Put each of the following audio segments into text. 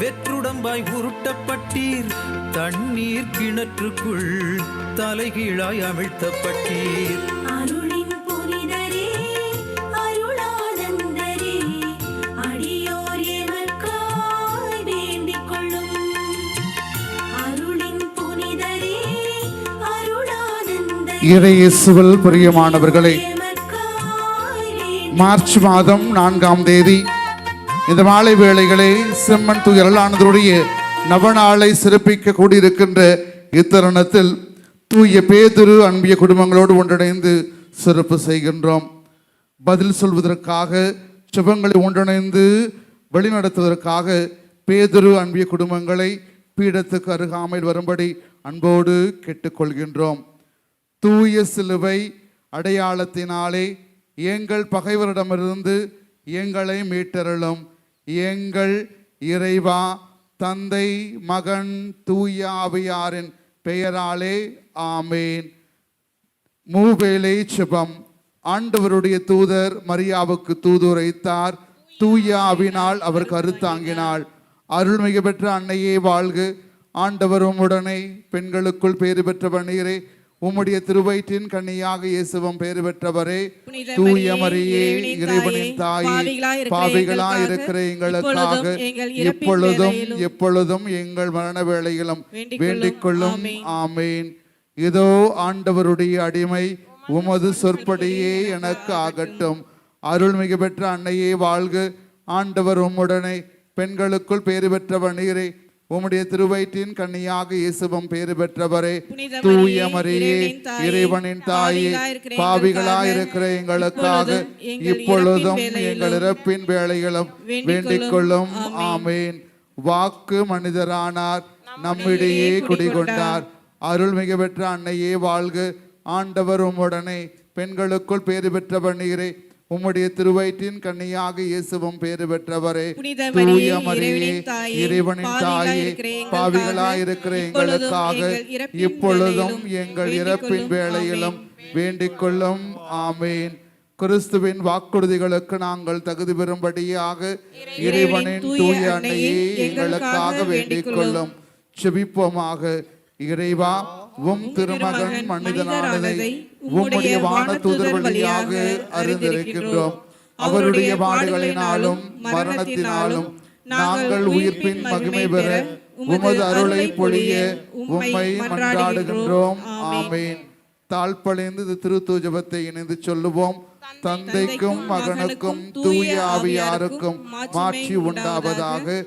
வெற்றுடம்பாய் உருட்டப்பட்டீர். தண்ணீர் கிணற்றுக்குள் தலைகீழாய் அமிழ்த்தப்பட்டீர் இறையேசுவில் பிரியமானவர்களே மார்ச் மாதம் நான்காம் தேதி இந்த மாலை வேளைகளே செம்மன் துயரலானதுடைய நவநாளை சிறப்பிக்க கூடியிருக்கின்ற இத்தருணத்தில் தூய பேதுரு அன்பிய குடும்பங்களோடு ஒன்றிணைந்து சிறப்பு செய்கின்றோம். பதில் சொல்வதற்காக சுபங்களை ஒன்றிணைந்து வழிநடத்துவதற்காக பேதுரு அன்பிய குடும்பங்களை பீடத்துக்கு அருகாமையில் வரும்படி அன்போடு கேட்டுக்கொள்கின்றோம். தூய சிலுவை அடையாளத்தினாலே எங்கள் பகைவரிடமிருந்து எங்களை மீட்டருளும் எங்கள் இறைவா தந்தை மகன் தூய ஆவியாரின் பெயராலே ஆமேன். மூவேளை சுபம். ஆண்டவருடைய தூதர் மரியாவுக்கு தூதுரைத்தார். தூய ஆவினால் அவர் கருத்தாங்கினாள் அருள்மிகு பெற்ற அன்னையே வாழ்க. ஆண்டவரும் உடனே பெண்களுக்குள் பேறு பெற்ற நீரே உம்முடைய திருவயிற்றின் கன்னியாக இயேசுவம் பேறு பெற்றவரே தூய மரியே, மரியே இறைவனின் தாயே, பாவிகளாய் இருக்கிற எங்களுக்காக வேளையிலும் எப்பொழுதும் எங்கள் மரண வேளையிலும் வேண்டிக் கொள்ளும். ஆமேன். இதோ ஆண்டவருடைய அடிமை உமது சொற்படியே எனக்கு ஆகட்டும். அருள்மிகு பெற்ற அன்னையே வாழ்க. ஆண்டவர் உம்முடனே பெண்களுக்குள் பேறு பெற்றவர் நீரே. உம்முடைய திருவயிற்றின் கன்னியாக இயேசுவம் பேறு பெற்றவரே. தூய மரியே, மரியே இறைவனின் தாயே, இறைவனின் தாயே பாவிகளாய் பாவிகளாய் இருக்கிற இருக்கிற எங்களுக்காக இப்பொழுதும் எங்கள் இறப்பின் வேளையிலும் வேண்டிக் கொள்ளும் ஆமேன். வாக்கு மனிதரானார் நம்மிடையே குடிகொண்டார். அருள்மிகு பெற்ற அன்னையே வாழ்க. ஆண்டவர் உம்முடனே பெண்களுக்குள் பேறு பெற்றவர் நீரே. உம்முடைய திருவயிற்றின் கன்னியாக இயேசுவும் பேறு பெற்றவரே. தூய மரியே, இறைவனின் தாயே, இறைவனின் தாயே பாவிகளாய் பாவிகளாய் இருக்கிற இருக்கிற எங்களுக்காக, இப்பொழுதும் எங்கள் இறப்பின் வேளையிலும் வேண்டிக் கொள்ளும். ஆமேன். கிறிஸ்துவின் வாக்குறுதிகளுக்கு நாங்கள் தகுதி பெறும்படியாக இறைவனின் தூய அன்னையே எங்களுக்காக வேண்டிக் கொள்ளும் செபிப்போமாக. இறைவா உம் திருமகன் மனிதனானதை உம்முடைய வான தூதர் வழியாக அறிந்திருக்கின்றோம். அவருடைய பாடுகளினாலும் மரணத்தினாலும் நாங்கள் உயிர்ப்பின் மகிமை பெற உமது அருளை பொழிய உம்மை மன்றாடுகின்றோம். ஆமேன். தாழ்பழிந்து இந்த திருத்தூஜபத்தை இணைந்து சொல்லுவோம். தந்தைக்கும் மகனுக்கும் தூய ஆவியாருக்கும் மாட்சி உண்டாவதாக.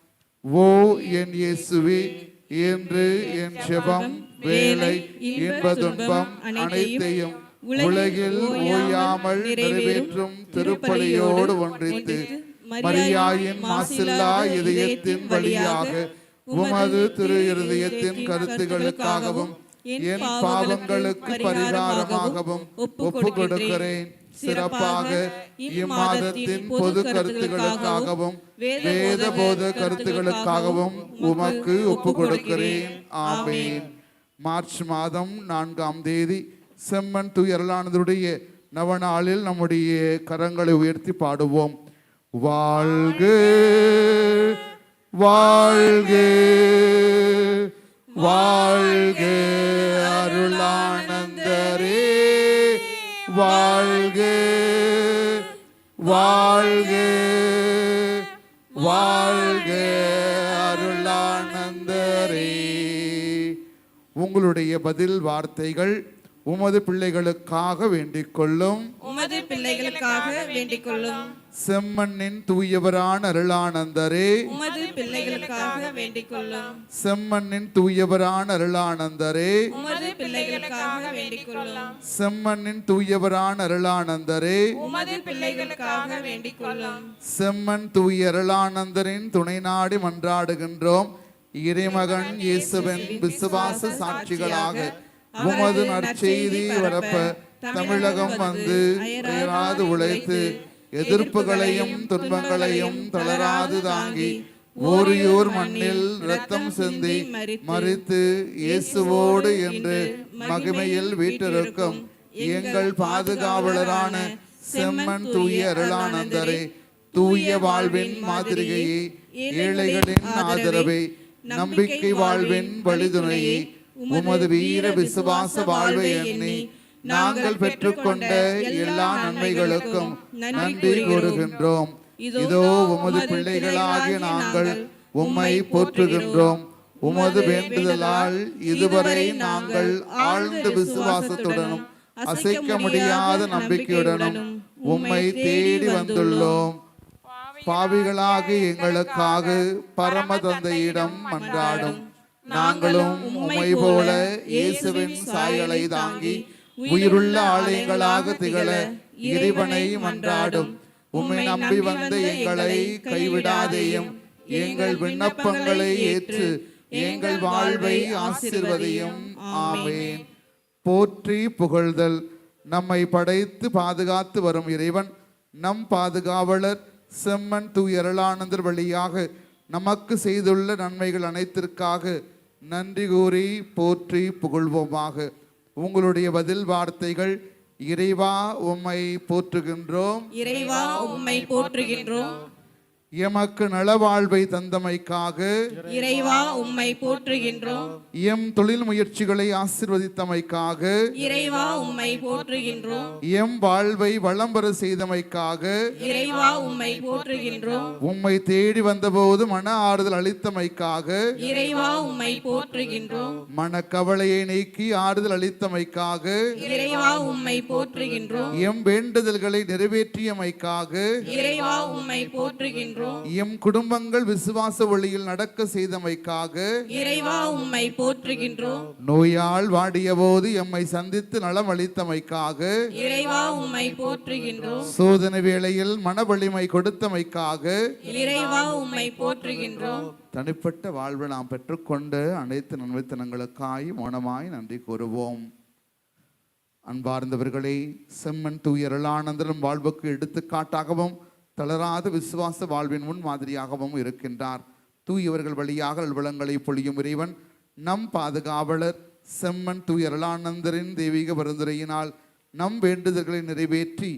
ஓ என் இயேசுவே என்று என் செபம் வேலை இன்ப துன்பம் அனைத்தையும் உலகில் ஓயாமல் நிறைவேற்றும் திருப்பலியோடு ஒன்றித்து மரியாயின் மாசில்லா இதயத்தின் வழியாக உமது திரு இருதயத்தின் கருத்துகளுக்காகவும் என் பாவங்களுக்கு பரிகாரமாகவும் ஒப்பு கொடுக்கிறேன் சிறப்பாக இம்மாதத்தின் பொது கருத்துகளுக்காகவும் வேத போத கருத்துகளுக்காகவும் உமக்கு ஒப்பு கொடுக்கிறேன். ஆமேன். மார்ச் மாதம் நான்காம் தேதி செம்மன் துயரலானதுடைய நவநாளில் நம்முடைய கரங்களை உயர்த்தி பாடுவோம். வாழ்க வாழ்க வாழ்க அருளானந்தரே வாழ்க வாழ்க வாழ்க அருளானந்தரே. உங்களுடைய பதில் வார்த்தைகள் உமது பிள்ளைகளுக்காக வேண்டிக் கொள்ளும் உமது பிள்ளைகளுக்காக வேண்டிக் கொள்ளும் செம்மண்ணின் தூயவரான அருளானந்தரே. உமது பிள்ளைகளுக்காக வேண்டிக் கொள்ளும் செம்மண்ணின் தூயவரான அருளானந்தரே. உமது பிள்ளைகளுக்காக வேண்டிக் கொள்ளும் செம்மண்ணின் தூயவரான அருளானந்தரே. உமது பிள்ளைகளுக்காக வேண்டிக் கொள்ளும் செம்மன் தூய அருளானந்தரின் துணை நாடி மன்றாடுகின்றோம். இறைமகன் இயேசுவின் விசுவாச சாட்சிகளாக உமது நற்செய்தி வரப்ப தமிழகம் வந்து அயராது உழைத்து எதிர்ப்புகளையும் துன்பங்களையும் தளராது தாங்கி ஓரியூர் மண்ணில் இரத்தம் சிந்தி மறித்து இயேசுவோடு என்று மகிமையில் வீட்டிருக்கும் எங்கள் பாதுகாவலரான செம்மன் தூய அருளானந்தரே தூய வாழ்வின் மாதிரிகையை ஏழைகளின் ஆதரவை நம்பிக்கை வாழ்வின் வழிதுணையை உமது வீர விசுவாச வாழ்வை எண்ணி நாங்கள் பெற்றுக்கொண்ட எல்லா நன்மைகளுக்கும் நன்றி கூறுகின்றோம். இதோ உமது பிள்ளைகளாகிய நாங்கள் உம்மை போற்றுகின்றோம். உமது வேண்டுதலால் இதுவரை நாங்கள் ஆழ்ந்த விசுவாசத்துடனும் அசைக்க முடியாத நம்பிக்கையுடனும் உம்மை தேடி வந்துள்ளோம். பாவிகளாகி எங்களுக்காக பரம தந்தையிடம் மன்றாடும். நாங்களும் உம்மை போல இயேசுவின் சாயலை தாங்கி உயிருள்ள ஆலயங்களாக திகழ இறைவனை மன்றாடும். உம்மை நம்பி வந்த எங்களை கைவிடாதேயும். எங்கள் விண்ணப்பங்களை ஏற்று எங்கள் வாழ்வை ஆசிர்வதையும். ஆமென். போற்றி புகழ்தல். நம்மை படைத்து பாதுகாத்து வரும் இறைவன். நம் பாதுகாவலர் செம்மன் தூயரளானந்தர் வழியாக நமக்கு செய்துள்ள நன்மைகள் அனைத்திற்காக நன்றி கூறி போற்றி புகழ்வோமாக. உங்களுடைய பதில் வார்த்தைகள் இறைவா உம்மை போற்றுகின்றோம். இறைவா உம்மை போற்றுகின்றோம். எமக்கு நலவாழ்வை தந்தமைக்காக இறைவா உம்மை போற்றுகின்றோம். எம் தொழில் முயற்சிகளை ஆசிர்வதித்தமைக்காக இறைவா உம்மை போற்றுகின்றோம். எம் வாழ்வை வளம் பெற செய்தமைக்காக இறைவா உம்மை போற்றுகின்றோம். உம்மை தேடி வந்தபோது மன ஆறுதல் அளித்தமைக்காக இறைவா உம்மை போற்றுகின்றோம். மனக்கவலையை நீக்கி ஆறுதல் அளித்தமைக்காக இறைவா உம்மை போற்றுகின்றோம். எம் வேண்டுதல்களை நிறைவேற்றியமைக்காக இறைவா உம்மை போற்றுகின்றோம். எம் குடும்பங்கள் விசுவாச வழியில் நடக்க செய்தமைக்காக இறைவா உம்மை போற்றுகின்றோம். நோயால் வாடியபோது எம்மை சந்தித்து நலம் அளித்தமைக்காக இறைவா உம்மை போற்றுகின்றோம். சோதனை வேளையில் மன வலிமை கொடுத்தமைக்காக இறைவா உம்மை போற்றுகின்றோம். தனிப்பட்ட வாழ்வை நாம் பெற்றுக்கொண்ட அனைத்து நன்மைத்தனங்களுக்காய் மௌனமாய் நன்றி கூறுவோம். அன்பார்ந்தவர்களே செம்மன் தூயரளானந்தரும் வாழ்வுக்கு எடுத்துக்காட்டாகவும் தளராத விசுவாச வாழ்வின் முன் மாதிரியாகவும் இருக்கின்றார். தூயவர்கள் வழியாக அல்வளங்களை பொழியும் இறைவன் நம் பாதுகாவலர் செம்மன் தூயரளானந்தரின் தெய்வீக பரிந்துரையினால் நம் வேண்டுதல்களை நிறைவேற்றி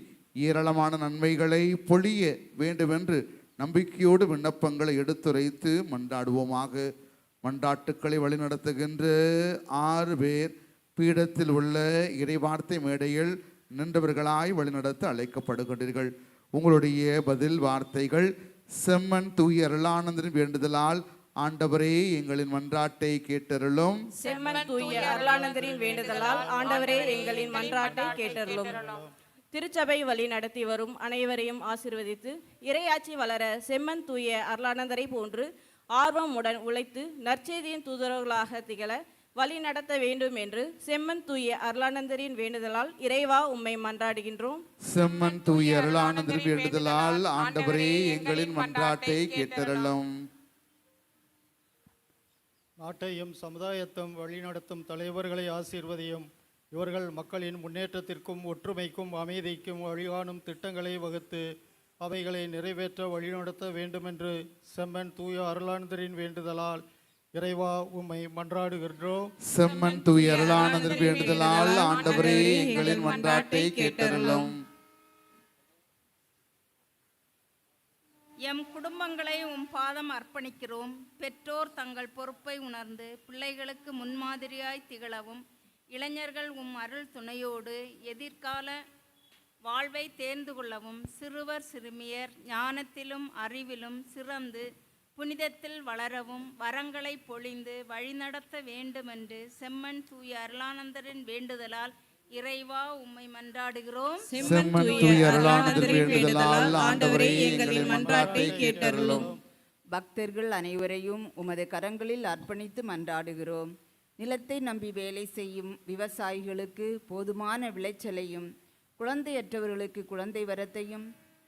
ஏராளமான நன்மைகளை பொழிய வேண்டுமென்று நம்பிக்கையோடு விண்ணப்பங்களை எடுத்துரைத்து மண்டாடுவோமாக மண்டாட்டுக்களை வழிநடத்துகின்ற ஆறு பேர் பீடத்தில் உள்ள இறைவார்த்தை மேடையில் நின்றவர்களாய் வழிநடத்த அழைக்கப்படுகிறீர்கள் உங்களுடைய பதில் வார்த்தைகள் செம்மன் தூய அருளானந்தரின் வேண்டுதலால் ஆண்டவரே எங்களின் மன்றாட்டை கேட்டருளும். செம்மன் தூய அருளானந்தரின் வேண்டுதலால் ஆண்டவரே எங்களின் மன்றாட்டை கேட்டருளும். திருச்சபை வழி நடத்தி வரும் அனைவரையும் ஆசிர்வதித்து இறையாட்சி வளர செம்மன் தூய அருளானந்தரை போன்று ஆர்வமுடன் உழைத்து நற்செய்தியின் தூதரர்களாக திகழ வழி நடத்த வேண்டும் என்று செம்மன் தூய அருளானந்தரின் வேண்டுதலால் இறைவா உம்மை மன்றாடுகின்றோம். செம்மன் தூய அருளானந்தரின் வேண்டுதலால் ஆண்டவரே எங்களின் மன்றாட்டை கேட்டருளும். நாட்டையும் சமுதாயத்தையும் வழிநடத்தும் தலைவர்களை ஆசீர்வதியும். இவர்கள் மக்களின் முன்னேற்றத்திற்கும் ஒற்றுமைக்கும் அமைதிக்கும் வழிகாணும் திட்டங்களை வகுத்து அவைகளை நிறைவேற்ற வழிநடத்த வேண்டுமென்று செம்மன் தூய அருளானந்தரின் வேண்டுதலால் இறைவா உம்மை மன்றாடுகின்றோம். செம்மன் தூய அருளானந்தரின் வேண்டுதலால் ஆண்டவரே எங்களின் மன்றாட்டை கேட்டருளும். எம் குடும்பங்களை உம் பாதம் அர்ப்பணிக்கிறோம். பெற்றோர் தங்கள் பொறுப்பை உணர்ந்து பிள்ளைகளுக்கு முன்மாதிரியாய் திகழவும். இளைஞர்கள் உம் அருள் துணையோடு எதிர்கால வாழ்வை தேர்ந்து கொள்ளவும். சிறுவர் சிறுமியர் ஞானத்திலும் அறிவிலும் சிறந்து புனிதத்தில் வளரவும் வரங்களை பொழிந்து வழிநடத்த வேண்டுமென்று செம்மன் தூய அருளானந்தரின் வேண்டுதலால் இறைவா உம்மை மன்றாடுகிறோம். செம்மன் தூய அருளானந்தரின் வேண்டுதலால் ஆண்டவரே எங்களின் மன்றாட்டை கேட்டருளும். பக்தர்கள் அனைவரையும் உமது கரங்களில் அர்ப்பணித்து மன்றாடுகிறோம். நிலத்தை நம்பி வேலை செய்யும் விவசாயிகளுக்கு போதுமான விளைச்சலையும் குழந்தையற்றவர்களுக்கு குழந்தை வரத்தையும்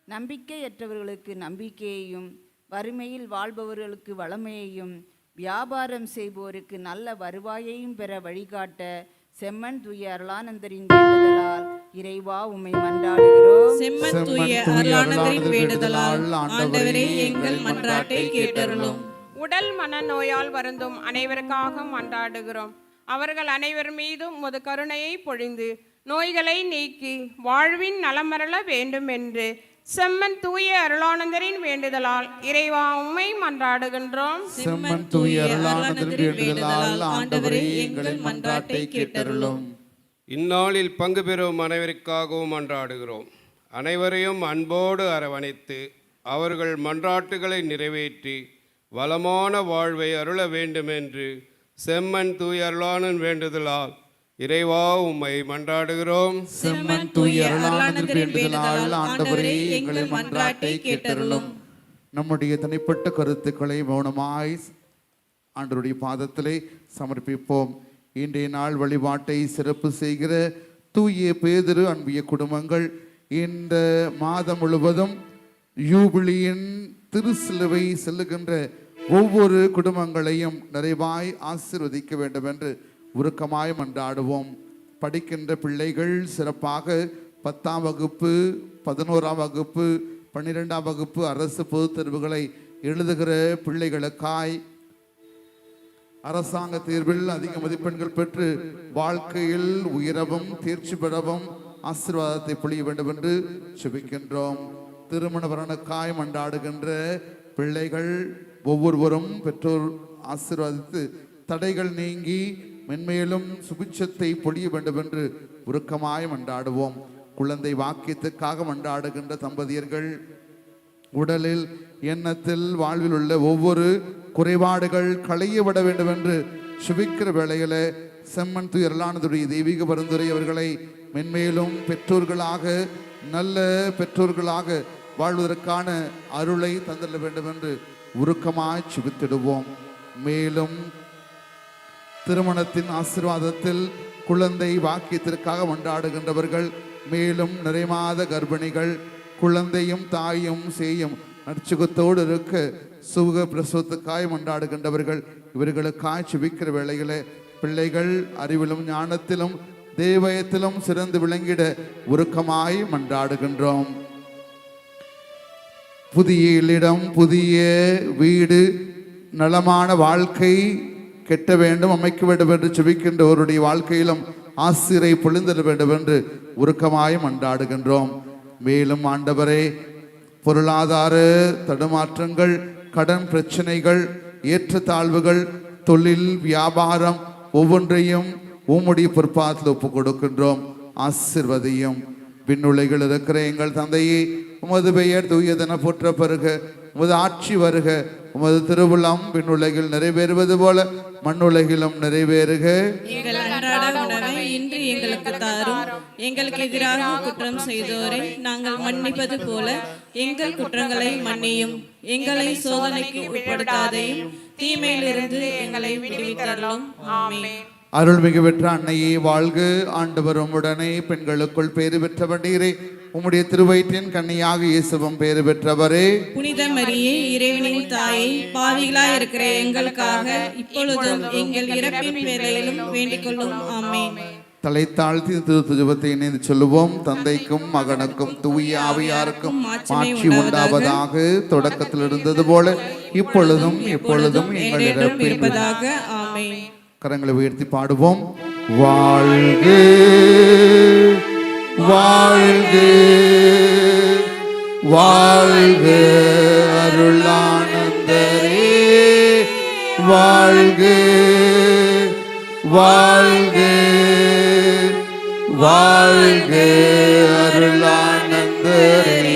நம்பிக்கையற்றவர்களுக்கு நம்பிக்கையையும் வறுமையில் வாழ்பவர்களுக்கு வளமையையும் வியாபாரம் செய்வோருக்கு நல்ல வருவாயையும் பெற வழிகாட்ட செம்மன் தூய அருளானந்தரின் வேண்டுதலால் இறைவா உம்மை மன்றாடுகிறோம். செம்மன் தூய அருளானந்தரின் வேண்டுதலால் ஆண்டவரே எங்கள் மன்றாட்டை கேட்டருளும். உடல் மனநோயால் வருந்தும் அனைவருக்காக மன்றாடுகிறோம். அவர்கள் அனைவர் மீதும் உமது கருணையை பொழிந்து நோய்களை நீக்கி வாழ்வின் நலமரள வேண்டும் என்று செம்மன் தூய அருளானந்தரின் வேண்டுதலால் இறைவா உம்மை மன்றாடுகின்றோம். செம்மன் தூய அருளானந்தரின் வேண்டுதலால் ஆண்டவரே எங்கள் மன்றாட்டை கேட்டருளும். இந்நாளில் பங்கு பெறும் அனைவருக்காகவும் மன்றாடுகிறோம். அனைவரையும் அன்போடு அரவணைத்து அவர்கள் மன்றாட்டுகளை நிறைவேற்றி வளமான வாழ்வை அருள வேண்டுமென்று செம்மன் தூய அருளானன் வேண்டுதலால் இறைவா உம்மை மன்றாடுகிறோம். செம்மன் தூய ஆண்டவரே எங்கள் மன்றாட்டை கேட்டருளும். நம்முடைய தனிப்பட்ட கருத்துக்களை மௌனமாய் ஆண்டவருடைய பாதத்திலே சமர்ப்பிப்போம். இன்றைய நாள் வழிபாட்டை சிறப்பு செய்கிற தூய பேதிரு அன்பிய குடும்பங்கள் இந்த மாதம் முழுவதும் யூபிலியின் திருசிலுவை செல்லுகின்ற ஒவ்வொரு குடும்பங்களையும் நிறைவாய் ஆசீர்வதிக்க வேண்டும் என்று உருக்கமாய் மன்றாடுவோம். படிக்கின்ற பிள்ளைகள் சிறப்பாக பத்தாம் வகுப்பு பதினோராம் வகுப்பு பன்னிரெண்டாம் வகுப்பு அரசு பொதுத் தேர்வுகளை எழுதுகிற பிள்ளைகளுக்காய் அரசாங்க தேர்வில் அதிக மதிப்பெண்கள் பெற்று வாழ்க்கையில் உயரவும் தேர்ச்சி பெறவும் ஆசீர்வாதத்தை பொழிய வேண்டும் என்று செபிக்கின்றோம் திருமணவரனுக்காய் மண்டாடுகின்ற பிள்ளைகள் ஒவ்வொருவரும் பெற்றோர் ஆசீர்வாதித்து தடைகள் நீங்கி மென்மேலும் சுபிட்சத்தை பொழிய வேண்டும் என்று உருக்கமாய் மன்றாடுவோம். குழந்தை வாக்கியத்துக்காக மன்றாடுகின்ற தம்பதியர்கள் உடலில் எண்ணத்தில் வாழ்வில் உள்ள ஒவ்வொரு குறைபாடுகள் களையப்பட வேண்டும் என்று சுபிக்கிற வேளையில செம்மன் துயரலானதுடைய தெய்வீக பரிந்துரை அவர்களை மென்மேலும் பெற்றோர்களாக நல்ல பெற்றோர்களாக வாழ்வதற்கான அருளை தந்திட வேண்டும் என்று உருக்கமாய் சுபித்திடுவோம். மேலும் திருமணத்தின் ஆசீர்வாதத்தில் குழந்தை வாக்கியத்திற்காக கொண்டாடுகின்றவர்கள் மேலும் நிறைமாத கர்ப்பிணிகள் குழந்தையும் தாயும் செய்யும் நற்சுகத்தோடு இருக்க சுக பிரசவத்துக்காய் கொண்டாடுகின்றவர்கள் இவர்களுக்காய் சுபிக்கிற வேளையிலே பிள்ளைகள் அறிவிலும் ஞானத்திலும் தேவயத்திலும் சிறந்து விளங்கிட உருக்கமாய் மன்றாடுகின்றோம். புதிய இடம் புதிய வீடு நலமான வாழ்க்கை கெட்ட வேண்டும் அமைக்க வேண்டும் என்று செபிக்கின்றவருடைய வாழ்க்கையிலும் ஆசிரை பொழிந்திட வேண்டும் என்று உருக்கமாய் மன்றாடுகின்றோம். மேலும் ஆண்டவரே பொருளாதார தடுமாற்றங்கள் கடன் பிரச்சனைகள் ஏற்றத்தாழ்வுகள் தொழில் வியாபாரம் ஒவ்வொன்றையும் உம்முடைய பொற்பாத்தில் ஒப்புக் கொடுக்கின்றோம் ஆசிர்வதையும். விண்ணுலைகள் இருக்கிற எங்கள் தந்தையை உமது பெயர் தூயதென போற்ற பெறுக உமது ஆட்சி வருக உமது திருவுளம் விண்ணுலகில் நிறைவேறுவது போல மண்ணுலகிலும் நிறைவேறுக. எங்கள் அன்றாட உணவை இன்று எங்களுக்கு தாரும். எங்களுக்கு எதிராக குற்றம் செய்தோரை நாங்கள் மன்னிப்பது போல எங்கள் குற்றங்களை மன்னியும். எங்களை சோதனைக்கு உட்படுத்தாதையும் தீமையிலிருந்து எங்களை விடுவித்தரலும் ஆமென். அருள்மிகு பெற்ற அன்னையே வாழ்க. ஆண்டவர் உம்முடனே பெண்களுக்குள் பேறு பெற்றவர் நீரே உம்முடைய திருவயிற்றின் கன்னியாக இயேசுவும் பேறு பெற்றவரே. புனித மரியே இறைவனின் தாயே பாவிகளாய் இருக்கிற எங்களுக்காக இப்பொழுதும் எங்கள் இறப்பின் வேலையிலும் வேண்டிக் கொள்ளும் ஆமென். தலை தாழ்த்தி திரு துஜபத்தை இணைந்து சொல்லுவோம். தந்தைக்கும் மகனுக்கும் தூய ஆவியாருக்கும் மாட்சி உண்டாவதாக தொடக்கத்தில் இருந்தது போல இப்பொழுதும் எப்பொழுதும் எங்கள் இறப்பின் கரங்களை உயர்த்தி பாடுவோம். வாழ்க வாழ்க வாழ்க அருளானந்தரே. வாழ்க வாழ்க வாழ்க அருளானந்தரே.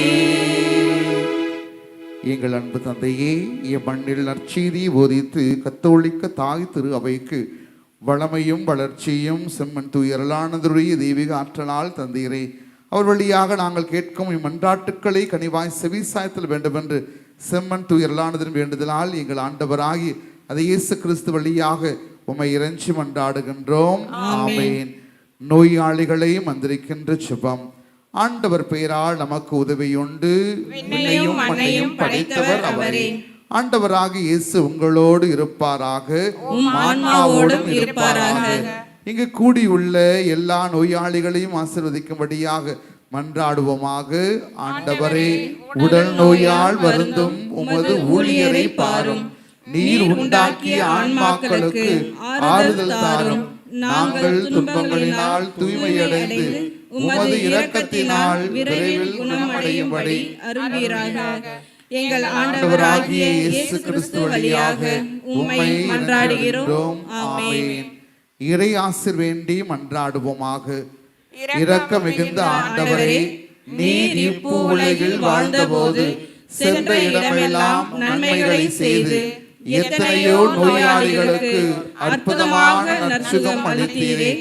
எங்கள் அன்பு தந்தையே மண்ணில் நற்செய்தி போதித்து கத்தோலிக்க தாய் திரு அவைக்கு வளமையும் வளர்ச்சியும் செம்மன் துயரலானதுடைய தெய்வீக ஆற்றலால் தந்தீரே. அவர் வழியாக நாங்கள் கேட்கும் இம்மன்றாட்டுக்களை கனிவாய் செவிசாயத்தில் வேண்டும் என்று செம்மன் துயரலானதின் வேண்டுதலால் எங்கள் ஆண்டவராகி அதை இயேசு கிறிஸ்து வழியாக உம்மை இறைஞ்சி மன்றாடுகின்றோம். ஆமென். நோயாளிகளை மந்திரிக்கின்ற சுபம் ஆண்டவர் பெயரால் நமக்கு உதவியுண்டு. படைத்தவர் அவரே. ஆண்டவராக இயேசு உங்களோடு இருப்பாராக. ஆன்மாவோடும் இருப்பாராக. இங்கு கூடியுள்ள எல்லா நோயாளிகளையும் ஆசிர்வதிக்கும்படியாக மன்றாடுவோமாக. ஆண்டவரே உடல் நோயால் வருந்தும் உமது ஊழியரை பாரும். நீர் உண்டாக்கிய ஆன்மாக்களுக்கு ஆறுதல் தாரும். நாங்கள் துன்பங்களினால் தூய்மையடைந்து உமது இரக்கத்தினால் விரைவில் குணமடையும்படி அருள்வீராக. எங்கள் ஆண்டவராகிய இயேசு கிறிஸ்து வழியாக உம்மை மன்றாடுகிறோம். ஆமென். இறை ஆசிர் வேண்டி மன்றாடுவோமாக இரக்க மிகுந்த ஆண்டவரே நீர் இப்பூ உலகில் வாழ்ந்தபோது சென்ற இடமெல்லாம் நன்மைகளை செய்து எத்தனையோ நோயாளிகளுக்கு அற்புதமான நற்சுகம் அளித்தீரே.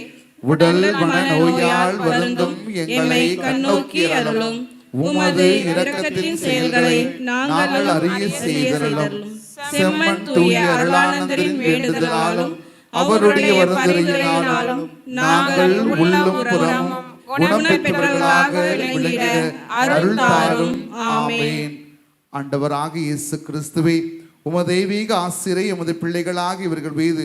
உடல் மன நோயால் வருந்தும் எங்களை கண்ணோக்கி அருளும். உமது இரக்கத்தின் செயல்களை நாங்கள் அறிய செய்தருளும். செம்மன் தூய அருளானந்தரின் வேண்டுதலாலும் அவருடைய வருந்துரையினாலும் நாங்கள் உள்ளும் புறமும் குணம் பெற்றவர்களாக விளங்கிட அருள் தாரும். ஆமென். ஆண்டவராக இயேசு கிறிஸ்துவே உமது தெய்வீக ஆசிரை உமது பிள்ளைகளாக இவர்கள் மீது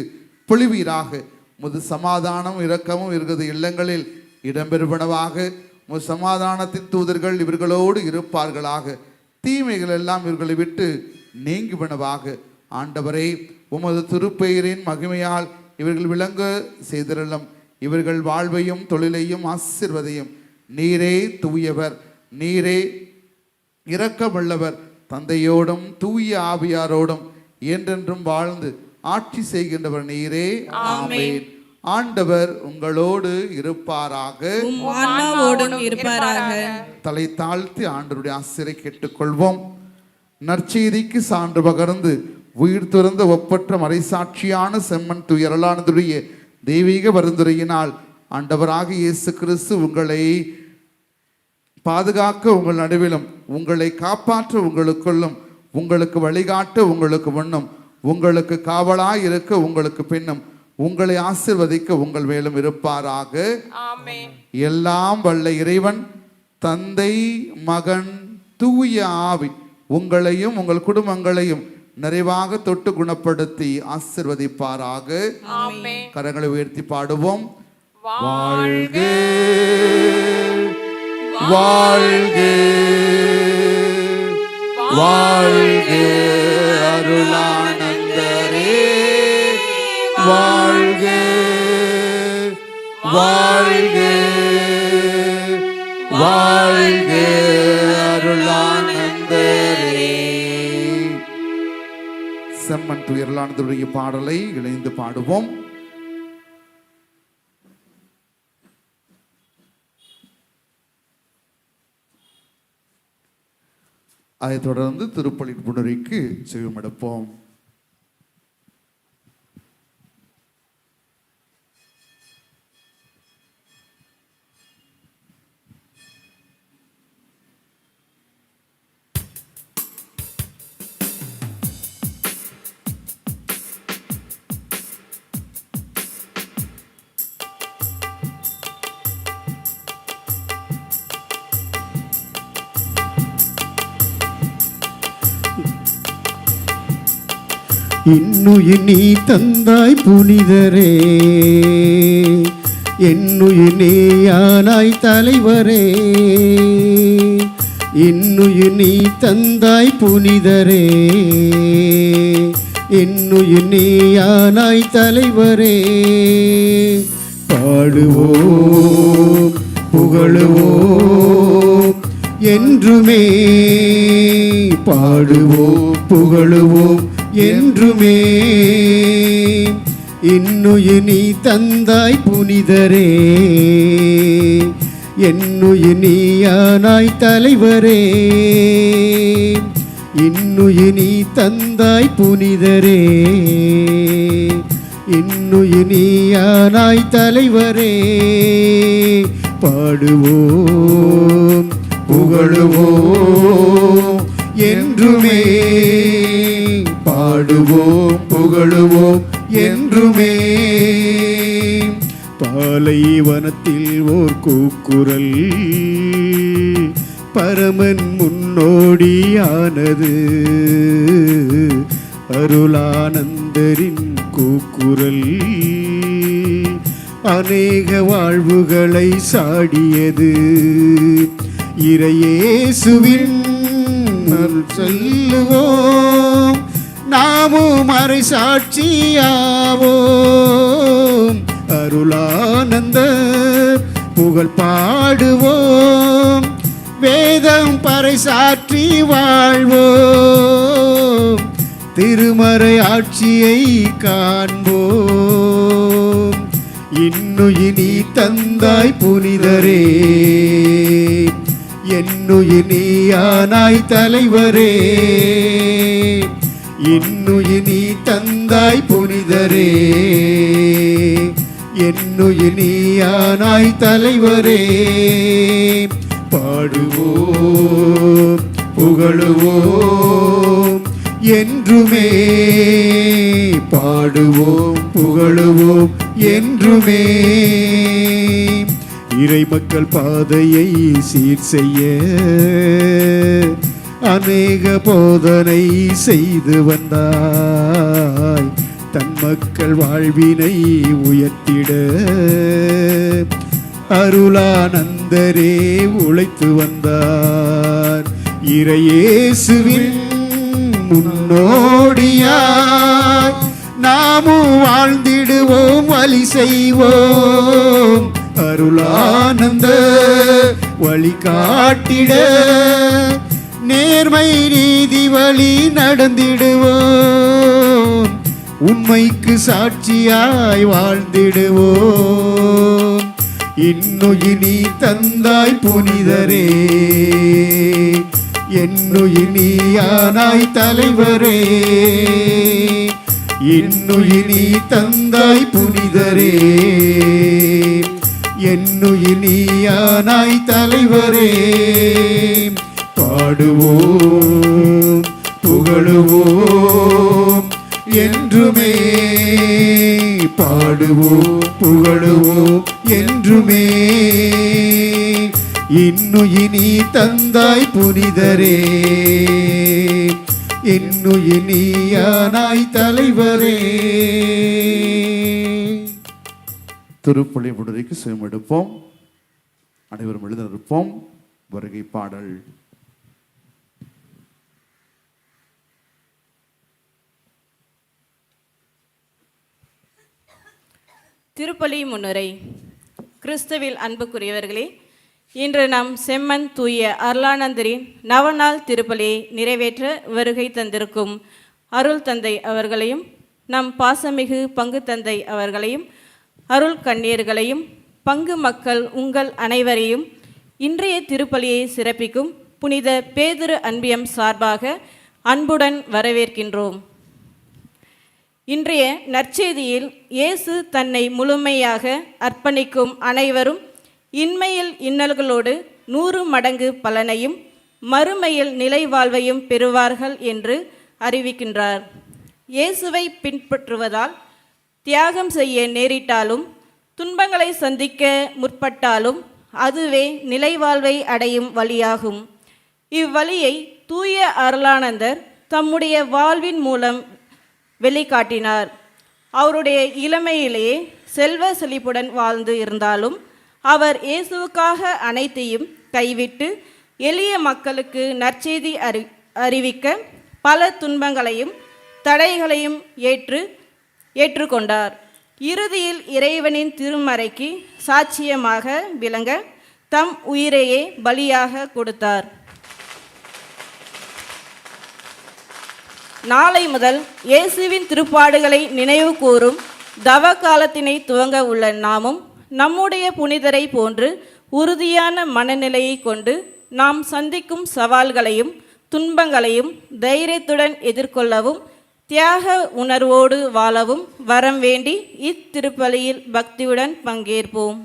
பொழிவீராக உமது சமாதானம் இரக்கமும் இவர்களது இல்லங்களில் இடம்பெறுவனவாக சமாதானத்தின் தூதர்கள் இவர்களோடு இருப்பார்களாக. தீமைகள் எல்லாம் இவர்களை விட்டு நீங்குவனவாக ஆண்டவரே உமது திருப்பெயரின் மகிமையால் இவர்கள் விளங்க செய்திருளும். இவர்கள் வாழ்வையும் தொழிலையும் ஆசிர்வதையும். நீரே தூயவர் நீரே இரக்கமுள்ளவர் தந்தையோடும் தூய ஆவியாரோடும் என்றென்றும் வாழ்ந்து ஆட்சி செய்கின்றவர் நீரே. ஆமென். ஆண்டவர் உங்களோடு இருப்பாராக. இருப்பாராக. தலை தாழ்த்தி ஆண்டவருடைய ஆசிரை கேட்டுக்கொள்வோம். நற்செய்திக்கு சான்று பகர்ந்து உயிர் துறந்த ஒப்பற்ற மறைசாட்சியான செம்மன் துயரலானதுடைய தெய்வீக பரிந்துரையினால் ஆண்டவராக இயேசு கிறிஸ்து உங்களை பாதுகாக்க உங்கள் நடுவிலும் உங்களை காப்பாற்ற உங்களுக்குள்ளும் உங்களுக்கு வழிகாட்ட உங்களுக்கு முன்னும் உங்களுக்கு காவலாய் இருக்க உங்களுக்கு பின்னும் உங்களை ஆசிர்வதிக்க உங்கள் மேலும் இருப்பாராக. எல்லாம் வல்ல இறைவன் தந்தை மகன் தூய ஆவி உங்களையும் உங்கள் குடும்பங்களையும் நிறைவாக தொட்டு குணப்படுத்தி ஆசிர்வதிப்பாராக. கரங்களை உயர்த்தி பாடுவோம். வாழ்க. வாழ்க. வாழ்க. அருளானந்தரே. வாழ்க. வாழ்க வாழ்க அருளானந்தரே. செம்மன் துயரலானதுடைய பாடலை இணைந்து பாடுவோம். அதைத் தொடர்ந்து திருப்பலி புணரிக்கு செவிமடுப்போம். இன்னுயிர் நீ தந்தாய் புனிதரே. என்னுயிர் நீயானாய் தலைவரே. இன்னுயிர் நீ தந்தாய் புனிதரே. என்னுயிர் நீயானாய் தலைவரே. பாடுவோம் புகழுவோம் என்றுமே. பாடுவோம் புகழுவோம் என்றுமே. இன்னுயிர் நீ தந்தாய் புனிதரே. என்னுயிர் நீயானாய் தலைவரே. இன்னுயிர் நீ தந்தாய் புனிதரே. இன்னுயிர் நீயானாய் தலைவரே. பாடுவோம் புகழுவோம் என்றுமே. பாடுவோம் புகழுவோம் என்றுமே. பாலைவனத்தில் ஓர் கூக்குரல். பரமன் முன்னோடியானது. அருளானந்தரின் கூக்குரல். அநேக வாழ்வுகளை சாடியது. இறையேசுவின் அருள் சொல்லுவோம். நாமும் அரை சாட்சியாவோம் அருளானந்த புகழ் பாடுவோம். வேதம் பறைசாற்றி வாழ்வோம். திருமறை ஆட்சியை காண்போம். இன்னுயினி தந்தாய் புனிதரே. என்னுயினியானாய் ஆனாய் தலைவரே நீ தந்தாய் புனிதரே. என்னுயினி ஆனாய் தலைவரே. பாடுவோம் புகழுவோம் என்றுமே. பாடுவோம் புகழுவோம் என்றுமே. இறைமக்கள் பாதையை சீர் செய்ய அநேக போதனை செய்து வந்தாய். தன் மக்கள் வாழ்வினை உயர்த்திட அருளானந்தரே உழைத்து வந்தார். இறையேசுவின் முன்னோடியாய் நாமும் வாழ்ந்திடுவோம் வழி செய்வோம். அருளானந்த வழி காட்டிட நேர்மை நீதி வழி நடந்திடுவோம். உண்மைக்கு சாட்சியாய் வாழ்ந்திடுவோம். இன்னுயினி தந்தாய் புனிதரே. என்னுயினியானாய் தலைவரே. இன்னுயினி தந்தாய் புனிதரே. என்னுயினியானாய் தலைவரே. பாடுவோம் புகழுவோம் என்றுமே பாடுவோம் புகழுவோம் என்றுமே. இன்னுயினி தந்தாய் புனிதரே இன்னுயினியானாய் தலைவரே. திருப்பள்ளி விடுதலைக்கு சுயமெடுப்போம். அனைவரும் எழுத இருப்போம் வருகை பாடல். திருப்பலி முன்னுரை கிறிஸ்துவில் அன்புக்குரியவர்களே இன்று நாம் செம்மன் தூய அருளானந்தரின் நவநாள் திருப்பலியை நிறைவேற்ற வருகை தந்திருக்கும் அருள் தந்தை அவர்களையும் நம் பாசமிகு பங்கு தந்தை அவர்களையும் அருள் கண்ணீர்களையும் பங்கு மக்கள் உங்கள் அனைவரையும் இன்றைய திருப்பலியை சிறப்பிக்கும் புனித பேதுரு அன்பியம் சார்பாக அன்புடன் வரவேற்கின்றோம். இன்றைய நற்செய்தியில் இயேசு தன்னை முழுமையாக அர்ப்பணிக்கும் அனைவரும் இன்மையில் இன்னல்களோடு நூறு மடங்கு பலனையும் மறுமையில் நிலை வாழ்வையும் பெறுவார்கள் என்று அறிவிக்கின்றார். இயேசுவை பின்பற்றுவதால் தியாகம் செய்ய நேரிட்டாலும் துன்பங்களை சந்திக்க முற்பட்டாலும் அதுவே நிலைவாழ்வை அடையும் வழியாகும். இவ்வழியை தூய அருளானந்தர் தம்முடைய வாழ்வின் மூலம் வெளிக்காட்டினார் அவருடைய இளமையிலேயே செல்வ செழிப்புடன் வாழ்ந்து இருந்தாலும் அவர் இயேசுவுக்காக அனைத்தையும் கைவிட்டு எளிய மக்களுக்கு நற்செய்தி அறி அறிவிக்க பல துன்பங்களையும் தடைகளையும் ஏற்று ஏற்றுக்கொண்டார். இறுதியில் இறைவனின் திருமறைக்கு சாட்சியமாக விளங்க தம் உயிரையே பலியாக கொடுத்தார். நாளை முதல் இயேசுவின் திருப்பாடுகளை நினைவு கூறும் தவ காலத்தினை துவங்க உள்ள நாமும் நம்முடைய புனிதரை போன்று உறுதியான மனநிலையை கொண்டு நாம் சந்திக்கும் சவால்களையும் துன்பங்களையும் தைரியத்துடன் எதிர்கொள்ளவும் தியாக உணர்வோடு வாழவும் வரம் வேண்டி இத்திருப்பலியில் பக்தியுடன் பங்கேற்போம்.